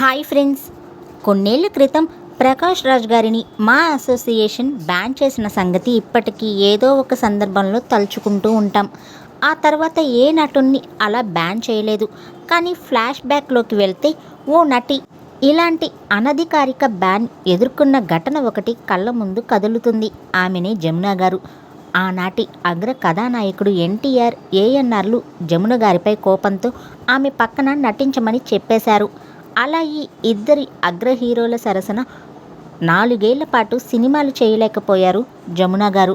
Hi friends. కొన్నేళ్ళ క్రితం ప్రకాష్ రాజ్ గారిని మా అసోసియేషన్ బ్యాన్ చేసిన సంగతి ఇప్పటికీ ఏదో ఒక సందర్భంలో తలుచుకుంటూ ఉంటాం. ఆ తర్వాత ఏ నటుణ్ణి అలా బ్యాన్ చేయలేదు. కానీ ఫ్లాష్ బ్యాక్లోకి వెళ్తే ఓ నటి ఇలాంటి అనధికారిక బ్యాన్ ఎదుర్కొన్న ఘటన ఒకటి కళ్ళ ముందు కదులుతుంది. ఆమెనే జమున గారు. ఆనాటి అగ్ర కథానాయకుడు ఎన్టీఆర్ ఏఎన్ఆర్లు జమున గారిపై కోపంతో ఆమె పక్కన నటించమని చెప్పేశారు. అలా ఈ ఇద్దరి అగ్ర హీరోల సరసన నాలుగేళ్ళ పాటు సినిమాలు చేయలేకపోయారు జమున గారు.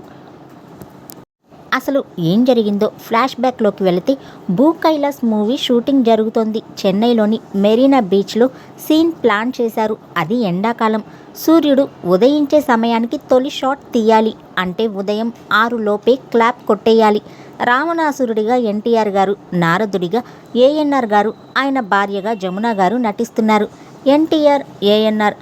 అసలు ఏం జరిగిందో ఫ్లాష్ బ్యాక్లోకి వెళితే భూ కైలాస్ మూవీ షూటింగ్ జరుగుతోంది. చెన్నైలోని మెరీనా బీచ్లో సీన్ ప్లాన్ చేశారు. అది ఎండాకాలం. సూర్యుడు ఉదయించే సమయానికి తొలి షాట్ తీయాలి. అంటే ఉదయం ఆరులోపే క్లాప్ కొట్టేయాలి. రావణాసురుడిగా ఎన్టీఆర్ గారు నారదుడిగా ఏఎన్ఆర్ గారు ఆయన భార్యగా జమున గారు నటిస్తున్నారు. ఎన్టీఆర్ ఏఎన్ఆర్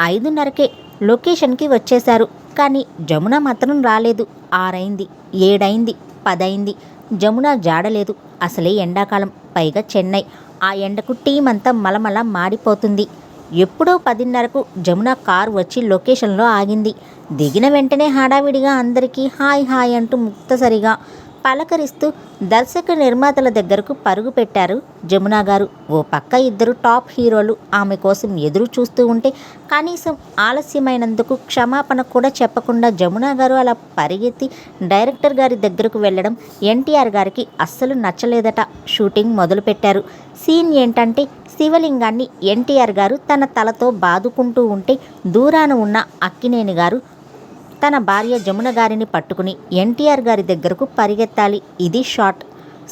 ఐదున్నరకే లొకేషన్కి వచ్చేశారు. కానీ జమున మాత్రం రాలేదు. ఆరైంది ఏడైంది పదైంది. జమున జాడలేదు అసలే ఎండాకాలం పైగా చెన్నై. ఆ ఎండకు టీం అంతా మలమల మాడిపోతుంది ఎప్పుడో పదిన్నరకు జమున కార్ వచ్చి లొకేషన్లో ఆగింది. దిగిన వెంటనే హడావిడిగా అందరికీ హాయ్ హాయ్ అంటూ ముక్తసరిగా పలకరిస్తూ దర్శక నిర్మాతల దగ్గరకు పరుగు పెట్టారు జమున గారు. ఓ పక్క ఇద్దరు టాప్ హీరోలు ఆమె కోసం ఎదురు చూస్తూ ఉంటే కనీసం ఆలస్యమైనందుకు క్షమాపణ కూడా చెప్పకుండా జమున గారు అలా పరిగెత్తి డైరెక్టర్ గారి దగ్గరకు వెళ్ళడం ఎన్టీఆర్ గారికి అస్సలు నచ్చలేదట. షూటింగ్ మొదలుపెట్టారు. సీన్ ఏంటంటే శివలింగాన్ని ఎన్టీఆర్ గారు తన తలతో బాదుకుంటూ ఉంటే దూరాన ఉన్న అక్కినేని గారు తన భార్య జమున గారిని పట్టుకుని ఎన్టీఆర్ గారి దగ్గరకు పరిగెత్తాలి. ఇది షాట్.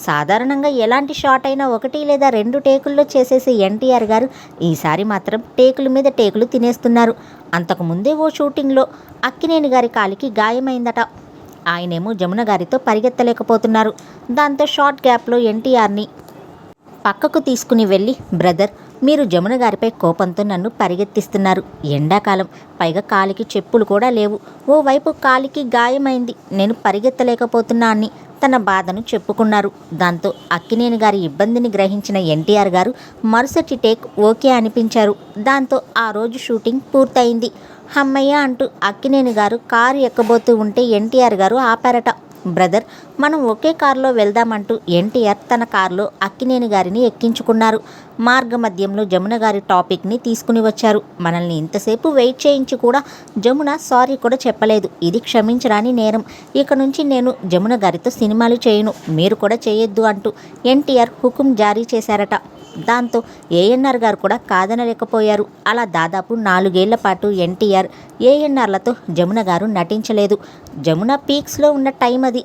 సాధారణంగా ఎలాంటి షాట్ అయినా ఒకటి లేదా రెండు టేకుల్లో చేసేసే ఎన్టీఆర్ గారు ఈసారి మాత్రం టేకుల మీద టేకులు తినేస్తున్నారు. అంతకుముందే ఓ షూటింగ్లో అక్కినేని గారి కాలికి గాయమైందట. ఆయనేమో జమున గారితో పరిగెత్తలేకపోతున్నారు. దాంతో షార్ట్ గ్యాప్లో ఎన్టీఆర్ని పక్కకు తీసుకుని వెళ్ళి బ్రదర్ మీరు జమున గారిపై కోపంతో నన్ను పరిగెత్తిస్తున్నారు. ఎండాకాలం. పైగా కాలికి చెప్పులు కూడా లేవు. ఓవైపు కాలికి గాయమైంది. నేను పరిగెత్తలేకపోతున్నా అని తన బాధను చెప్పుకున్నారు. దాంతో అక్కినేని గారి ఇబ్బందిని గ్రహించిన ఎన్టీఆర్ గారు మరుసటి టేక్ ఓకే అనిపించారు. దాంతో ఆ రోజు షూటింగ్ పూర్తయింది. హమ్మయ్య అంటూ అక్కినేని గారు కారు ఎక్కబోతూ ఉంటే ఎన్టీఆర్ గారు ఆపారట. బ్రదర్ మనం ఒకే కారులో వెళ్దామంటూ ఎన్టీఆర్ తన కారులో అక్కినేని గారిని ఎక్కించుకున్నారు. మార్గ మధ్యంలో జమున గారి టాపిక్ని తీసుకుని వచ్చారు. మనల్ని ఇంతసేపు వెయిట్ చేయించి కూడా జమున సారీ కూడా చెప్పలేదు. ఇది క్షమించరాని నేరం. ఇక నుంచి నేను జమున గారితో సినిమాలు చేయను. మీరు కూడా చేయొద్దు అంటూ ఎన్టీఆర్ హుకుం జారీ చేశారట. దాంతో ఏఎన్ఆర్ గారు కూడా కాదనలేకపోయారు. అలా దాదాపు నాలుగేళ్ళ పాటు ఎన్టీఆర్ ఏఎన్ఆర్లతో జమున గారు నటించలేదు. జమున పీక్స్లో ఉన్న టైం అది.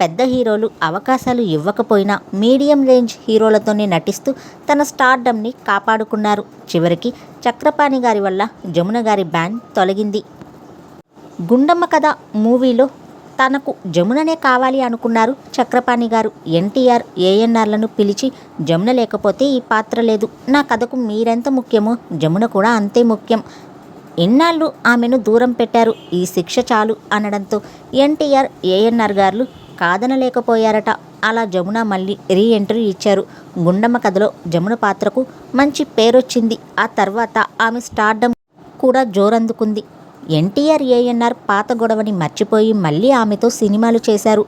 పెద్ద హీరోలు అవకాశాలు ఇవ్వకపోయినా మీడియం రేంజ్ హీరోలతోనే నటిస్తూ తన స్టార్డమ్ని కాపాడుకున్నారు. చివరికి చక్రపాణి గారి వల్ల జమున గారి బ్యాన్ తొలగింది. గుండమ్మ కథ మూవీలో తనకు జముననే కావాలి అనుకున్నారు చక్రపాణి గారు. ఎన్టీఆర్ ఏఎన్ఆర్లను పిలిచి జమున లేకపోతే ఈ పాత్ర లేదు. నా కథకు మీరెంత ముఖ్యమో జమున కూడా అంతే ముఖ్యం. ఇన్నాళ్ళు ఆమెను దూరం పెట్టారు. ఈ శిక్ష చాలు అనడంతో ఎన్టీఆర్ ఏఎన్ఆర్ గారు కాదనలేకపోయారట. అలా జమున మళ్ళీ రీ ఎంట్రీ ఇచ్చారు. గుండమ్మ కథలో జమున పాత్రకు మంచి పేరొచ్చింది. ఆ తర్వాత ఆమె స్టార్డమ్ కూడా జోరందుకుంది. ఎన్టీఆర్ ఏఎన్ఆర్ పాత గొడవని మర్చిపోయి మళ్ళీ ఆమెతో సినిమాలు చేశారు.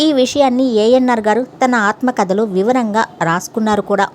ఈ విషయాన్ని ఏఎన్ఆర్ గారు తన ఆత్మకథలో వివరంగా రాసుకున్నారు కూడా.